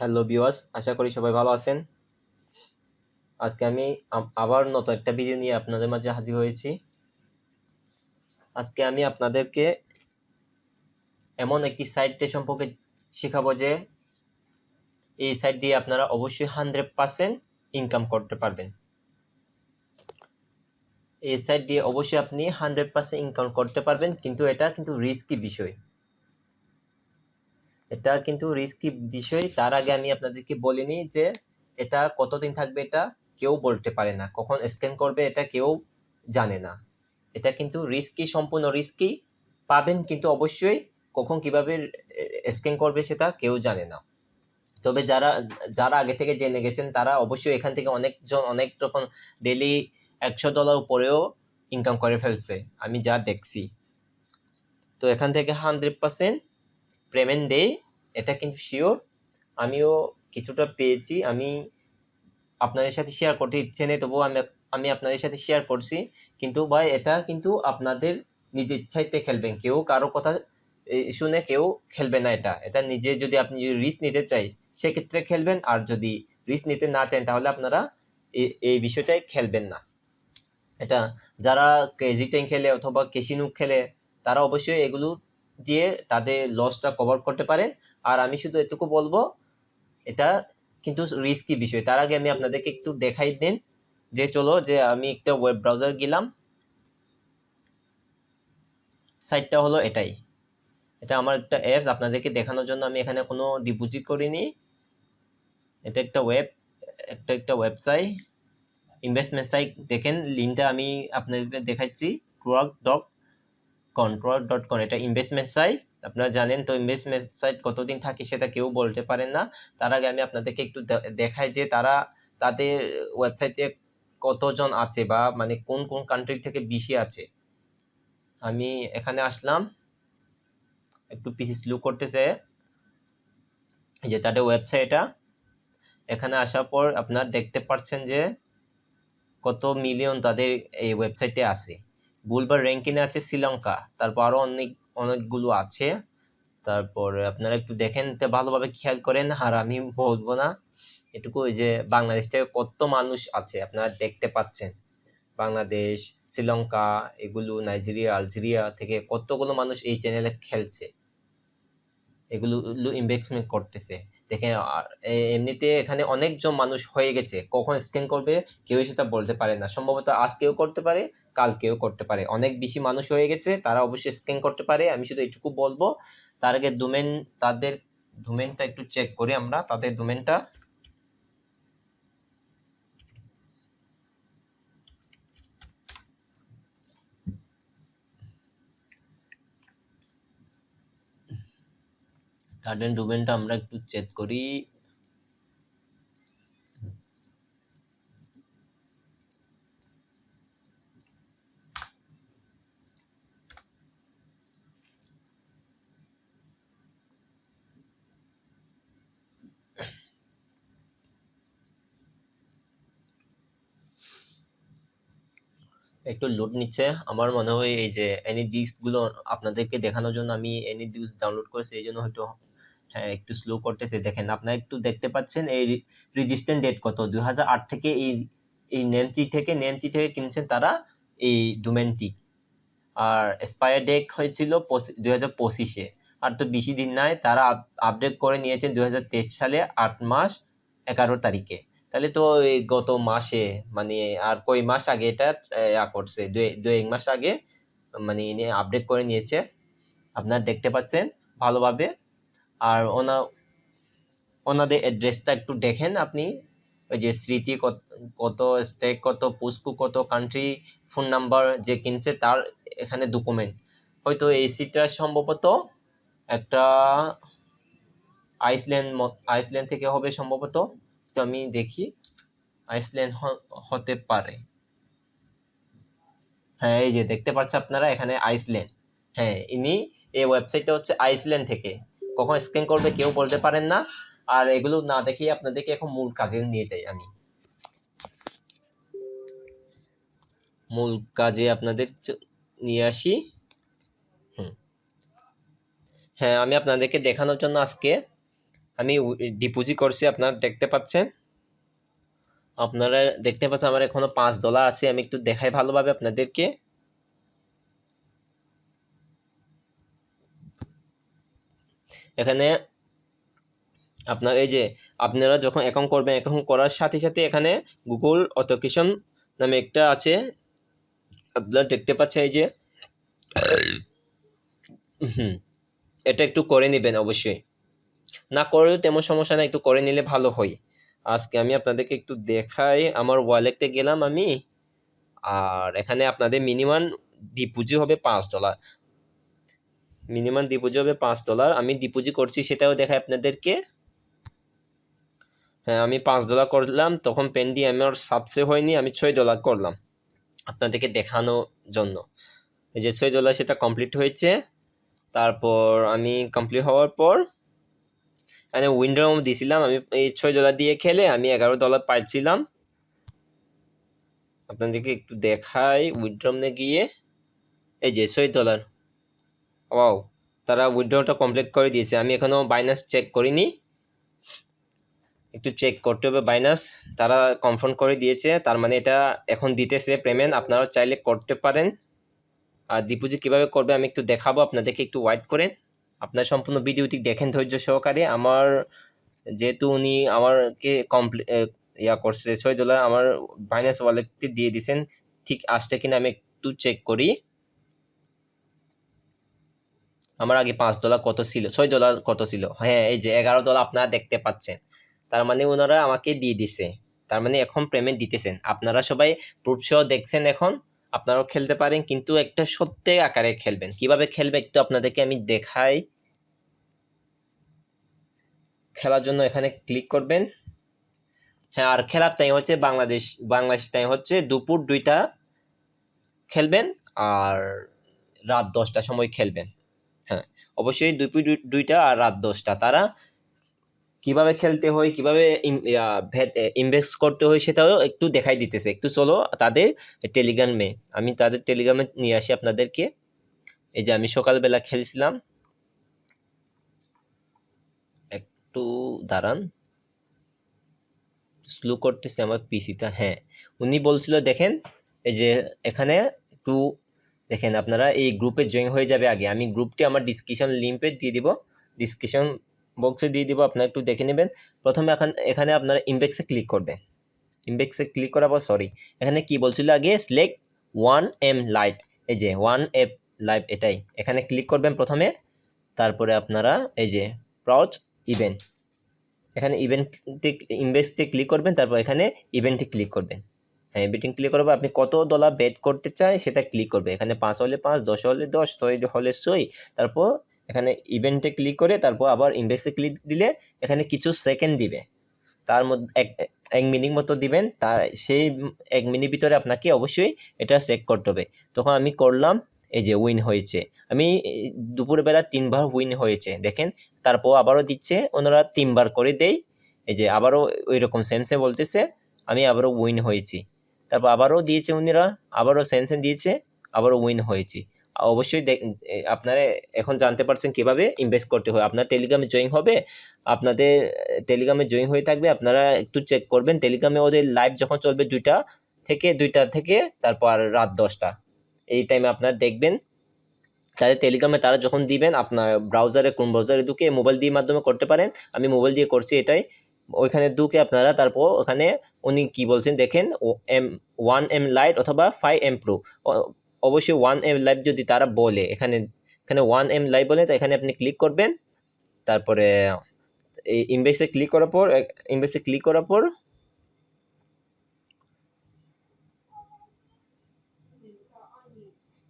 Hello viewers আশা করি সবাই ভালো আছেন। আজকে আমি আবার নতুন একটা ভিডিও নিয়ে আপনাদের মাঝে হাজির হয়েছি। আজকে আমি আপনাদেরকে এমন একটি সাইটে সম্পর্কে শেখাবো যে এই সাইট দিয়ে আপনারা অবশ্যই হান্ড্রেড পার্সেন্ট ইনকাম করতে পারবেন। এই সাইট দিয়ে অবশ্যই আপনি হান্ড্রেড পার্সেন্ট ইনকাম করতে পারবেন, কিন্তু এটা কিন্তু রিস্কি বিষয়। এটা কিন্তু রিস্কি বিষয়। তার আগে আমি আপনাদেরকে বলিনি যে এটা কতদিন থাকবে এটা কেউ বলতে পারে না। কখন স্ক্যান করবে এটা কেউ জানে না। এটা কিন্তু রিস্কি সম্পূর্ণ রিস্কি পাবেন কিন্তু অবশ্যই। কখন কীভাবে স্ক্যান করবে সেটা কেউ জানে না। তবে যারা যারা আগে থেকে জেনে গেছেন, তারা অবশ্যই এখান থেকে অনেকজন অনেক রকম ডেলি একশো ডলার উপরেও ইনকাম করে ফেলছে। আমি যা দেখছি। তো এখান থেকে হান্ড্রেড পার্সেন্ট পেমেন্ট দেয় এটা কিন্তু শিওর আমিও কিছুটা পেয়েছি, আমি আপনাদের সাথে শেয়ার করতে ইচ্ছে নেই, তবুও আমি আমি আপনাদের সাথে শেয়ার করছি। কিন্তু ভাই, এটা কিন্তু আপনাদের নিজের ইচ্ছাইতে খেলবেন। কেউ কারও কথা শুনে কেউ খেলবে না এটা। এটা নিজে যদি আপনি যদি রিস্ক নিতে চাই, সেক্ষেত্রে খেলবেন। আর যদি রিস্ক নিতে না চান, তাহলে আপনারা এই বিষয়টাই খেলবেন না। এটা যারা ক্রেজি ট্যাঙ্ক খেলে অথবা কেসিনুক খেলে, তারা অবশ্যই এগুলো দিয়ে তাদের লসটা কভার করতে পারেন। আর আমি শুধু এটুকু বলব, এটা কিন্তু রিস্কি বিষয়। তার আগে আমি আপনাদেরকে একটু দেখাই দিন যে চলো, যে আমি একটা ওয়েব ব্রাউজার গেলাম। সাইটটা হলো এটাই। এটা আমার একটা অ্যাপস আপনাদেরকে দেখানোর জন্য আমি এখানে কোনো ডিপোজিট করিনি। এটা একটা ওয়েব একটা একটা ওয়েবসাইট ইনভেস্টমেন্ট সাইট দেখেন লিঙ্কটা আমি আপনাদের দেখাচ্ছি ট্রক ডট কন ট্রক ডট কম এটা ইনভেস্টমেন্ট সাইট আপনারা জানেন তো ইনভেস্টমেন্ট সাইট কতদিন থাকে সেটা কেউ বলতে পারেন না। তার আগে আমি আপনাদেরকে একটু দেখাই যে তারা তাদের ওয়েবসাইটে কতজন আছে বা মানে কোন কোন কান্ট্রি থেকে বেশি আছে। আমি এখানে আসলাম, একটু পিসি স্লো করতেছে যে তাদের ওয়েবসাইটটা এখানে আসার পর আপনারা দেখতে পাচ্ছেন যে কত মিলিয়ন তাদের এই ওয়েবসাইটে আছে। গুলবার র্যাঙ্কিংয়ে আছে শ্রীলঙ্কা, তারপর আরও অনেক, অনেকগুলো আছে। তারপর আপনারা একটু দেখেন, তো ভালোভাবে খেয়াল করেন, আর আমি বলব না, এটুকু ওই যে বাংলাদেশ থেকে কত মানুষ আছে, আপনারা দেখতে পাচ্ছেন। বাংলাদেশ, শ্রীলঙ্কা, এগুলো নাইজেরিয়া, আলজেরিয়া থেকে কতগুলো মানুষ এই চ্যানেলে খেলছে। এগুলো ইনভেস্টমেন্ট করতেছে। দেখেন এমনিতে এখানে অনেকজন মানুষ হয়ে গেছে। কখন স্ক্যান করবে কেউ সেটা বলতে পারে না। সম্ভবত আজ কেউ করতে পারে কালকেও করতে পারে। অনেক বেশি মানুষ হয়ে গেছে, তারা অবশ্যই স্ক্যান করতে পারে। আমি শুধু এটুকু বলব, তার আগে ডোমেন তাদের ডোমেনটা একটু চেক করি আমরা। তাদের ডোমেনটা তাদের ডোমেনটা আমরা একটু চেক করি একটু লোড নিচ্ছে। আমার মনে হয় এই যে এনি ডিস্কগুলো আপনাদেরকে দেখানোর জন্য আমি এনি ডিস্ক ডাউনলোড করেছি, এই জন্য হয়তো হ্যাঁ একটু স্লো করতেছে। দেখেন, আপনারা একটু দেখতে পাচ্ছেন, এই রেজিস্ট্যান্ট ডেট কত? দু হাজার আট থেকে এই এই নেমটি থেকে নেমটি থেকে কিনছেন তারা এই ডোমেনটি আর এক্সপায়ার ডেট হয়েছিল দুই হাজার পঁচিশে। আর তো বেশি দিন নাই, তারা আপডেট করে নিয়েছেন দুই হাজার তেইশ সালে, আট মাস, এগারো তারিখে। তাহলে তো গত মাসে মানে আর কই মাস আগে এটা করছে দুই, এক মাস আগে মানে আপডেট করে নিয়েছে। আপনারা দেখতে পাচ্ছেন, ভালোভাবে আর ওনা, ওনাদের অ্যাড্রেসটা একটু দেখেন আপনি। ওই যে স্মৃতি কত কত স্টেক কত পুস্কু, কত কান্ট্রি ফোন নাম্বার যে কিনছে তার এখানে ডকুমেন্ট হয়তো এই সিটটা সম্ভবত একটা আইসল্যান্ড আইসল্যান্ড থেকে হবে সম্ভবত। তো আমি দেখি আইসল্যান্ড হতে পারে। হ্যাঁ এই যে দেখতে পাচ্ছেন আপনারা এখানে আইসল্যান্ড হ্যাঁ ইনি এই ওয়েবসাইটটা হচ্ছে আইসল্যান্ড থেকে। কখন স্ক্যান করবে, কেউ বলতে পারেন না। আর এগুলো না দেখিয়ে আপনাদেরকে এখন মূল কাজে নিয়ে যাই আমি। মূল কাজে আপনাদের নিয়ে আসি। হ্যাঁ আমি আপনাদেরকে দেখানোর জন্য আজকে আমি ডিপোজিট করছি, আপনারা দেখতে পাচ্ছেন। আপনারা দেখতে পাচ্ছেন, আমার এখনও পাঁচ ডলার আছে, আমি একটু দেখাই ভালোভাবে আপনাদেরকে। এখানে আপনার এই যে আপনারা যখন অ্যাকাউন্ট করবেন অ্যাকাউন্ট করার সাথে সাথে এখানে গুগল অথোকেশন নামে একটা আছে। আপনারা দেখতে পাচ্ছেন এই যে। হুম, এটা একটু করে নেবেন অবশ্যই। না করেও তেমন সমস্যা না একটু করে নিলে ভালো হয়। আজকে আমি আপনাদেরকে একটু দেখাই, আমার ওয়ালেটে গেলাম আমি। আর এখানে আপনাদের মিনিমাম ডিপোজিট হবে পাঁচ ডলার মিনিমাম ডিপোজিট হবে পাঁচ ডলার। আমি ডিপোজিট করছি সেটাও দেখাই আপনাদেরকে। হ্যাঁ আমি পাঁচ ডলার করলাম, তখন পেন্ডি আমার সাতশো হয়নি, আমি ছয় ডলার করলাম আপনাদেরকে দেখানোর জন্য। এই যে ছয় ডলার সেটা কমপ্লিট হয়েছে। তারপর আমি কমপ্লিট হওয়ার পর এখানে উইন্ডোম দিয়েছিলাম আমি এই ছয় ডলার দিয়ে খেলে আমি এগারো ডলার পাইছিলাম। আপনাদেরকে একটু দেখাই উইড্রমে গিয়ে। এই যে ছয় ডলার। ওয়াও তারা উইড্রোটা কমপ্লিট করে দিয়েছে। আমি এখনও বাইনাস চেক করিনি। একটু চেক করতে হবে বাইনাস তারা কনফার্ম করে দিয়েছে। তার মানে এটা এখন দিতেছে পেমেন্ট আপনারা চাইলে করতে পারেন। আর ডিপোজিট কীভাবে করবে আমি একটু দেখাবো। আপনাদেরকে একটু ওয়াইট করে। আপনার সম্পূর্ণ ভিডিওটি দেখেন ধৈর্য সহকারে। আমার যেহেতু উনি আমারকে কমপ্লি ইয়া করছে, ছয় ডলার আমার বাইনাস ওয়ালেটটি দিয়ে দিয়েছেন। ঠিক আসছে কিনা আমি একটু চেক করি। আমার আগে পাঁচ ডলার কত ছিল? ছয় ডলার কত ছিল? হ্যাঁ এই যে এগারো ডলার আপনারা দেখতে পাচ্ছেন। তার মানে ওনারা আমাকে দিয়ে দিছে। তার মানে এখন পেমেন্ট দিতেছেন। আপনারা সবাই প্রুফ সহ দেখছেন এখন। আপনারাও খেলতে পারেন, কিন্তু একটা সত্যি আকারে খেলবেন। কীভাবে খেলবে একটু আপনাদেরকে আমি দেখাই। খেলার জন্য এখানে ক্লিক করবেন। হ্যাঁ আর খেলার টাইম হচ্ছে বাংলাদেশ বাংলাদেশ টাইম হচ্ছে দুপুর দুইটা খেলবেন আর রাত দশটার সময় খেলবেন। হ্যাঁ অবশ্যই দুপুর দুইটা আর রাত দশটা। তারা কীভাবে খেলতে হয়, কীভাবে ইনভেস্ট করতে হয় সেটাও একটু দেখাই দিতেছে। একটু চলো, তাদের টেলিগ্রামে আমি তাদের টেলিগ্রামে নিয়ে আসি আপনাদেরকে। এই যে আমি সকালবেলা খেলছিলাম। একটু দাঁড়ান। স্লো করতেছে আমার পিসিটা হ্যাঁ। উনি বলছিল, দেখেন, এই যে এখানে একটু দেখেন আপনারা এই গ্রুপে জয়েন হয়ে যাবে আগে। আমি গ্রুপটি আমার ডিসক্রিপশন লিঙ্কে দিয়ে দিব। ডিসক্রিপশন বক্সে দিয়ে দিব, আপনারা একটু দেখে নেবেন। প্রথমে এখন, এখানে আপনারা ইনবেক্সে ক্লিক করবেন ইনবেক্সে ক্লিক করার পর সরি এখানে কি বলছিল আগে? সিলেক্ট ওয়ান এম লাইট এই যে ওয়ান এপ লাইভ এটাই। এখানে ক্লিক করবেন প্রথমে। তারপরে আপনারা এই যে প্রচ ইভেন্ট এখানে ইভেন্টে ইনভেস্টে ক্লিক করবেন, তারপর এখানে ইভেন্টে ক্লিক করবেন। হ্যাঁ ইভেন্টে ক্লিক করবে আপনি কত ডলার বেট করতে চায় সেটা ক্লিক করবে। এখানে পাঁচ হলে পাঁচ, দশ হলে দশ, ছয় হলে ছয়। তারপর এখানে ইভেন্টে ক্লিক করে তারপর আবার ইনভেস্টে ক্লিক দিলে এখানে কিছু সেকেন্ড দিবে। তার মধ্যে এক এক মিনিট মতো দিবেন তার সেই এক মিনিট ভিতরে আপনাকে অবশ্যই এটা চেক করতে হবে। তখন আমি করলাম, এই যে উইন হয়েছে। আমি দুপুরবেলা তিনবার উইন হয়েছে, দেখেন। তারপর আবারও দিচ্ছে ওনারা তিনবার করে দেয়। এই যে আবারও ওই রকম সেম বলতেছে, আমি আবারও উইন হয়েছি। তারপর আবারও দিয়েছে উনিরা, আবারও সেম দিয়েছে, আবারও উইন হয়েছি। অবশ্যই আপনারা এখন জানতে পারছেন কীভাবে ইনভেস্ট করতে হয়। আপনার টেলিগ্রামে জয়েন হবে, আপনাদের টেলিগ্রামে জয়েন হয়ে থাকবে, আপনারা একটু চেক করবেন। টেলিগ্রামে ওদের লাইভ যখন চলবে দুইটা থেকে দুইটা থেকে, তারপর রাত দশটা। এই টাইমে আপনারা দেখবেন। তাদের টেলিগ্রামে তারা যখন দিবেন, আপনার ব্রাউজারে কোন ব্রাউজারে ঢুকে মোবাইল দিয়ে মাধ্যমে করতে পারেন। আমি মোবাইল দিয়ে করছি এটাই। ওইখানে দুকে আপনারা, তারপর ওখানে উনি কি বলছেন দেখেন, O M one M light অথবা ফাইভ এম প্রো অবশ্যই ওয়ান এম লাইভ যদি তারা বলে, এখানে এখানে ওয়ান এম লাইভ বলে, তো এখানে আপনি ক্লিক করবেন, তারপরে এই ইনভেক্সে ক্লিক করার পর ইনভেক্সে ক্লিক করার পর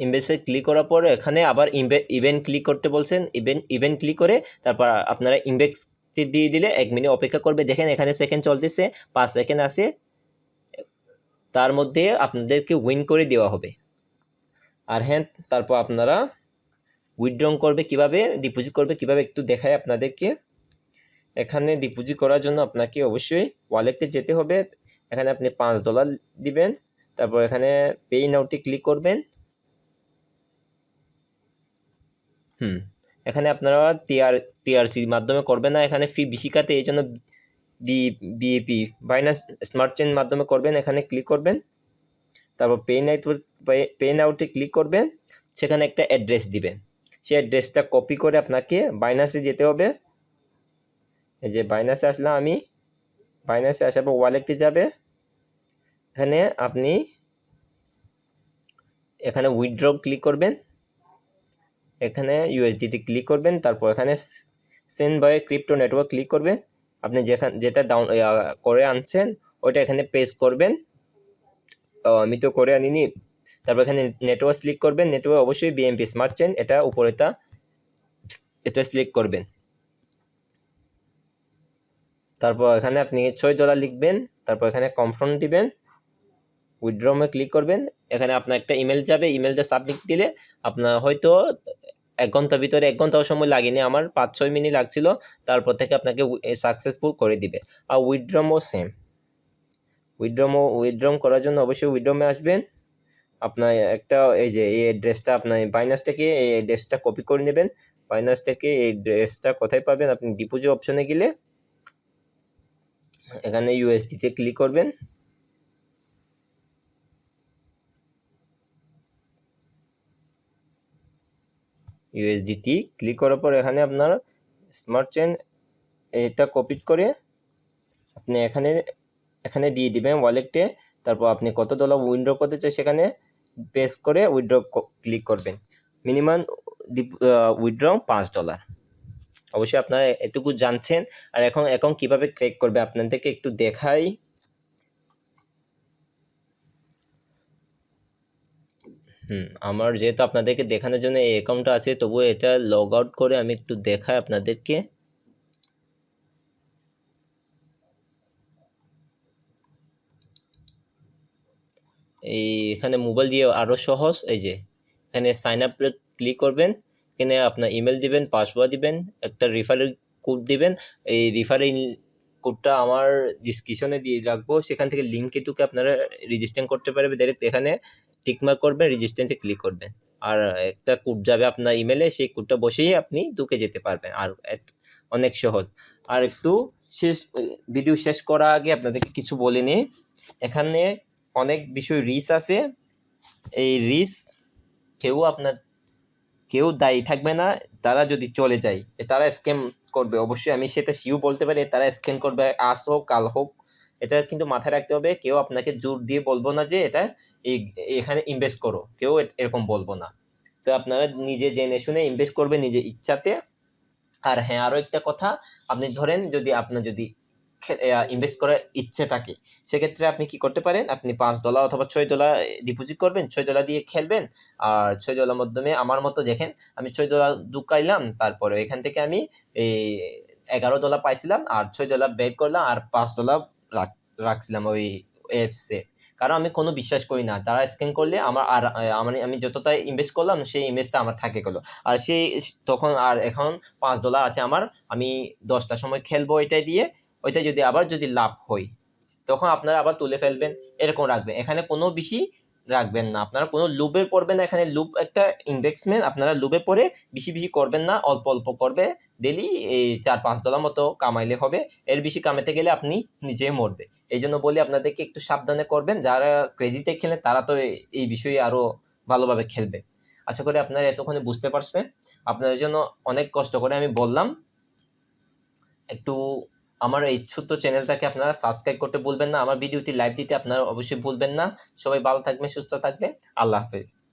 ইনভেস্টে ক্লিক করার পর এখানে আবার ইভেন্ট ক্লিক করতে বলছেন ইভেন্ট ইভেন্ট ক্লিক করে, তারপর আপনারা ইনভেক্স দিয়ে দিলে এক মিনিট অপেক্ষা করবে। দেখেন এখানে সেকেন্ড চলতেছে, পাঁচ সেকেন্ড আছে। তার মধ্যে আপনাদেরকে উইন করে দেওয়া হবে। আর হ্যাঁ তারপর আপনারা উইথড্রং করবে কীভাবে ডিপোজিট করবে কীভাবে একটু দেখায় আপনাদেরকে। এখানে ডিপোজিট করার জন্য আপনাকে অবশ্যই ওয়ালেটে যেতে হবে। এখানে আপনি পাঁচ ডলার দিবেন, তারপর এখানে পে নাউটি ক্লিক করবেন। হুম। এখানে আপনারা টিআর টিআরসির মাধ্যমে করবেন না, এখানে ফি বেশি কাটে এই জন্য B BEP Binance smart chain মাধ্যমে করবেন, এখানে ক্লিক করবেন। তারপর পে নেটওয়ার্ক পেন আউটে ক্লিক করবেন, সেখানে একটা অ্যাড্রেস দিবেন। সেই অ্যাড্রেসটা কপি করে আপনাকে বাইনাসে যেতে হবে। এই যে বাইনাসে আসলাম আমি। বাইনাসে আসার পর ওয়ালেটে যাবে। এখানে আপনি, এখানে উইথড্র ক্লিক করবেন। এখানে ইউএসডিতে ক্লিক করবেন, তারপর এখানে send by crypto network click করবেন আপনি যেখান, যেটা ডাউন করে আনছেন, ওইটা এখানে পেস করবেন। আমি তো করে আনিনি। তারপর এখানে নেটওয়ার্ক ক্লিক করবেন। নেটওয়ার্ক অবশ্যই বিএমপি স্মার্ট চেন এটা উপরেটা এটা সিলেক্ট করবেন। তারপর এখানে আপনি ছয় ডলার লিখবেন, তারপর এখানে কনফার্ম দিবেন উইথড্রমে ক্লিক করবেন। এখানে আপনার একটা ইমেল যাবে ইমেলটা সাবমিট দিলে আপনার হয়তো এক ঘণ্টার ভিতরে এক ঘন্টাও সময় লাগেনি। আমার পাঁচ, ছয় মিনিট লাগছিল, তারপর থেকে আপনাকে সাকসেসফুল করে দিবে। আর উইথড্রমও সেম উইথড্রমও উইথড্রম করার জন্য অবশ্যই উইথড্রমে আসবেন। আপনার একটা এই যে, এই অ্যাড্রেসটা আপনার বাইনাস থেকে এই অ্যাড্রেসটা কপি করে নেবেন। বাইনাস থেকে এই অ্যাড্রেসটা কোথায় পাবেন? আপনি ডিপোজিট অপশনে গেলে এখানে ইউএসডিতে ক্লিক করবেন। ইউএসডিটি ক্লিক করার পর এখানে আপনার স্মার্ট চেন এটা কপি করে আপনি এখানে এখানে দিয়ে দিবেন ওয়ালেটে তারপর আপনি কত ডলার উইন্ড্রো করতে চাই সেখানে প্রেস করে উইথড্র ক্লিক করবেন। মিনিমাম উইথড্র পাঁচ ডলার অবশ্যই আপনারা এটুকু জানছেন। আর এখন এখন কীভাবে ক্রেক করবে আপনাদেরকে একটু দেখাই। হুম, আমার যেহেতু আপনাদেরকে দেখানোর জন্য এই অ্যাকাউন্টটা আছে, তবুও এটা লগ আউট করে আমি একটু দেখাই আপনাদেরকে। এই এখানে মোবাইল দিয়ে আরও সহজ, এই যে, এখানে সাইন আপ ক্লিক করবেন, এখানে আপনার ইমেল দিবেন পাসওয়ার্ড দিবেন, একটা রিফারেল কোড দিবেন, এই রিফারেল কোডটা আমার ডিসক্রিপশনে দিয়ে রাখব, সেখান থেকে লিঙ্কে টুকে আপনারা রেজিস্ট্রেশন করতে পারবেন ডাইরেক্ট এখানে। টিকমার্ক করবেন রেজিস্ট্রেশনে ক্লিক করবেন। আর একটা কোড যাবে আপনার ইমেলে সেই কোডটা বসেই আপনি ঢুকে যেতে পারবেন। আর অনেক সহজ। আর একটু শেষ ভিডিও শেষ করার আগে আপনাদেরকে কিছু বলে নিই। এখানে অনেক বিষয় রিস আছে। এই রিস কেউ আপনার, কেউ দায়ী থাকবে না। তারা যদি চলে যায় তারা স্ক্যাম করবে। অবশ্যই আমি সেটা শিও বলতে পারি তারা স্ক্যাম করবে, আজ হোক, কাল হোক। এটা কিন্তু মাথায় রাখতে হবে। কেউ আপনাকে জোর দিয়ে বলব না যে এটা এই, এখানে ইনভেস্ট করো। কেউ এরকম বলব না। তো আপনারা নিজে জেনে শুনে ইনভেস্ট করবে নিজের ইচ্ছাতে। আর হ্যাঁ আরও একটা কথা, আপনি ধরেন যদি আপনার যদি ইনভেস্ট করার ইচ্ছে থাকে, সেক্ষেত্রে আপনি কি করতে পারেন? আপনি পাঁচ ডলার অথবা ছয় ডলার ডিপোজিট করবেন, ছয় ডলার দিয়ে খেলবেন। আর ছয় ডলার মাধ্যমে আমার মতো দেখেন, আমি ছয় ডলার ঢুকাইলাম, তারপরে এখান থেকে আমি এই এগারো ডলার পাইছিলাম, আর ছয় ডলার বের করলাম, আর পাঁচ ডলার রাখ- রাখছিলাম ওই অ্যাপসে কারণ আমি কোনো বিশ্বাস করি না। তারা স্ক্যান করলে আমার আর আমার আমি যতটা ইনভেস্ট করলাম, সেই ইনভেস্টটা আমার থাকে গেলো। আর সেই তখন আর এখন পাঁচ ডলার আছে আমার, আমি দশটার সময় খেলব এটাই দিয়ে ওইটা যদি আবার যদি লাভ হয় তখন আপনারা আবার তুলে ফেলবেন, এরকম রাখবেন। এখানে কোনো বেশি রাখবেন না। আপনারা কোনো লুপে পড়বেন না, এখানে লুপ একটা ইনভেস্টমেন্ট আপনারা লুপে পড়ে বেশি বেশি করবেন না, অল্প অল্প করবে ডেলি এই চার পাঁচ ডলার মতো কামাইলে হবে। এর বেশি কামাতে গেলে আপনি নিজে মরবে এই জন্য বলি আপনাদেরকে একটু সাবধানে করবেন। যারা ক্রেজিতে খেলে, তারা তো এই- বিষয়ে আরও ভালোভাবে খেলবে। আশা করি আপনারা এতক্ষণে বুঝতে পারছেন। আপনাদের জন্য অনেক কষ্ট করে আমি বললাম। একটু আমার এই ছোট্ট চ্যানেলটাকে আপনারা সাবস্ক্রাইব করতে ভুলবেন না। আমার ভিডিওটি লাইভ দিতে আপনারা অবশ্যই ভুলবেন না। সবাই ভালো থাকবেন, সুস্থ থাকবেন। আল্লাহ হাফেজ।